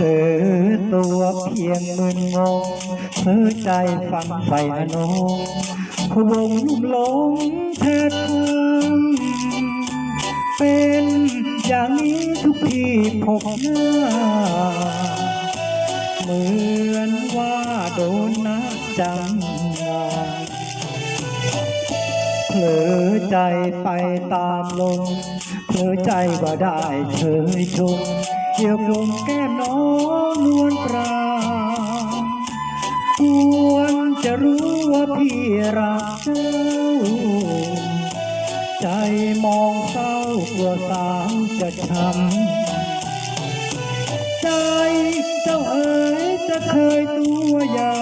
เผลอตัวเพียงมึนงงเผลอใจฝังใส่อโนพะวงลุ่มหลงแทบพังเป็นอย่างนี้ทุกทีพบหน้า เหมือนว่าโดนนักจังงานเผลอใจไปตามลมเผลอใจว่าได้เฉยชม เกี่ยวกลมแก้มน้องนวลปราควรจะรู้ว่าพี่รักเจ้า ใจมองเศร้ากลัวสาวจะช้ำใจเจ้าเอ๋ยจะเคยตัวใหญ่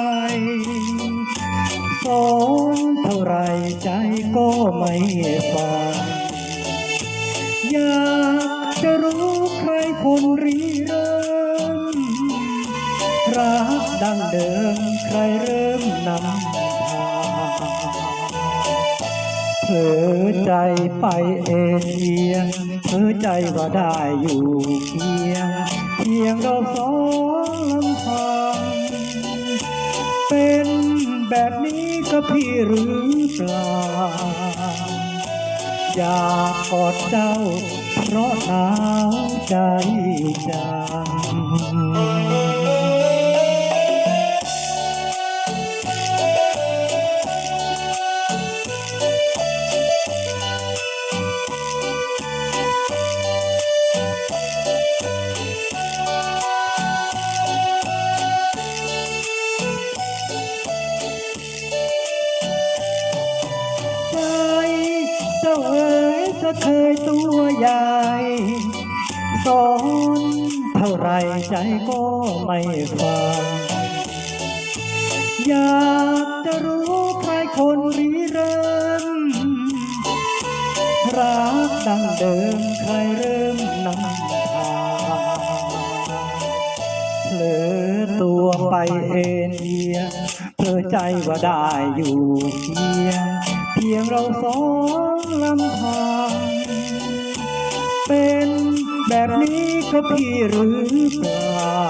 สอนเท่าไรใจก็ไม่ฟังอยา ครคนรีเริ่ม รักดังเดิมใครเริ่มนำทางเผลอใจไปเอ็นเอียงเผลอใจว่าได้อยู่เคียงเพียงเราสองลำพังเป็นแบบนี้ก็พี่หรือเปล่า อยากกอดเจ้า เพราะหนาวใจจาง เจ้าเอ๋ยจะเคยตัวใหญ่สอนเท่าไรใจก็ไม่ฟัง อยากจะรู้ใครคนรีเริ่ม รักดังเดิมใครเริ่มนำทางเผลอตัวไปเอ็นเอียงเผลอใจว่าได้อยู่เพียง เพียงเราสองลำพัง เป็นแบบนี้ก็พี่หรือเปล่า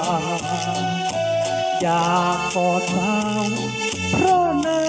อยากกอดสาวเพราะ